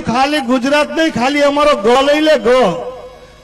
ખાલી ગુજરાત નહીં ખાલી અમારો ગો લઈ લે ગો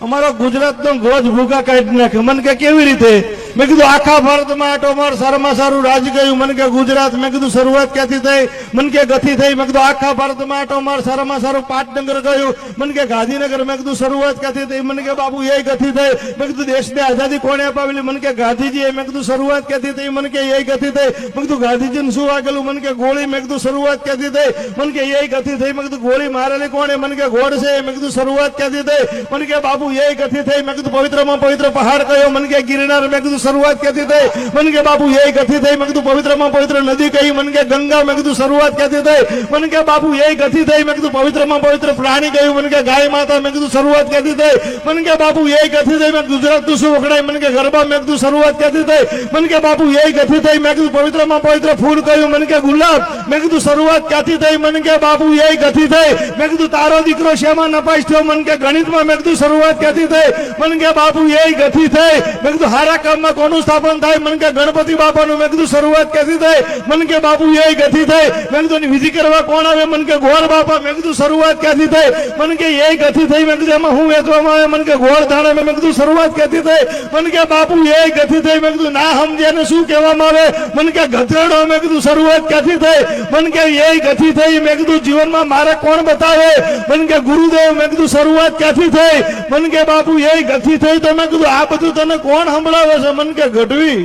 અમારો ગુજરાતનો ગો જ ભૂકા કાઢી નાખે મને કે કેવી રીતે મે કીધું આખા ભારત માં આટો માર શરમાશારું રાજ ગયું મન કે ગુજરાત મે કીધું શરૂઆત કે થી થઈ મન કે ગતિ થઈ મે કીધું આખા ભારત માં આટો માર શરમાશારું પાટણગર ગયું મન કે ગાંધીનગર મે કીધું શરૂઆત કે થી થઈ મન કે બાપુ યે ગતિ થઈ મે કીધું દેશ મે આઝાદી કોણ અપાવેલી મન કે ગાંધીજી એ મે કીધું શરૂઆત કે થી થઈ મન કે યે ગતિ થઈ મે કીધું ગાંધીજી નું શું આકલું મન કે ગોળી મે કીધું શરૂઆત કે થી થઈ મન કે યે ગતિ થઈ મે કીધું ગોળી મારેલી કોણ એ મન કે ગોડ છે મે કીધું શરૂઆત કે થી થઈ મન કે બાપુ યે ગતિ થઈ મે કીધું પવિત્ર માં પવિત્ર પહાડ કયો મન કે ગિરનાર મે શરૂઆત કે દીતય મન કે બાપુ એય ગતિ થઈ મેકદુ પવિત્ર માં પવિત્ર નદી કઈ મન કે ગંગા મેકદુ શરૂઆત કે દીતય મન કે બાપુ એય ગતિ થઈ મેકદુ પવિત્ર માં પવિત્ર પ્રાણી કઈ મન કે ગાય માતા મેકદુ શરૂઆત કે દીતય મન કે બાપુ એય ગતિ થઈ મેકદુ ગુજરાત નું સુ ઓખડાઈ મન કે ગરબા મેકદુ શરૂઆત કે દીતય મન કે બાપુ એય ગતિ થઈ મેકદુ પવિત્ર માં પવિત્ર ફૂલ કઈ મન કે ગુલાબ મેકદુ શરૂઆત કે દીતય મન કે બાપુ એય ગતિ થઈ મેકદુ તારો દીકરો શેમા નપાસ્ટો મન કે ગણિત માં મેકદુ શરૂઆત કે દીતય મન કે બાપુ એય ગતિ થઈ મેકદુ હારા કમ ગુજરાતમાં કોનું સ્થાપન થાય મને કે ગણપતિ બાપાનું મેં કીધું શરૂઆત કેથી થઈ મને કે બાપુ એ ગતિ થઈ મેં કીધું વિધિ કરવા કોણ આવે મને કે ગોળ બાપા મેં કીધું શરૂઆત કેથી થઈ મને કે એ ગતિ થઈ મેં કીધું એમાં હું વેચવામાં આવે મને કે ગોળ ધાણે મેં કીધું શરૂઆત કેથી થઈ મને કે બાપુ એ ગતિ થઈ મેં કીધું ના સમજે ને શું કહેવામાં આવે મને કે ગધેડો મેં કીધું શરૂઆત કેથી થઈ મને કે એ ગતિ થઈ મેં કીધું જીવનમાં મારે કોણ બતાવે મને કે ગુરુદેવ મેં કીધું શરૂઆત ક્યાંથી થઈ મને કે બાપુ એ ગતિ થઈ તો મેં કીધું આ બધું તને કોણ સંભળાવે છે મન કે ગઢવી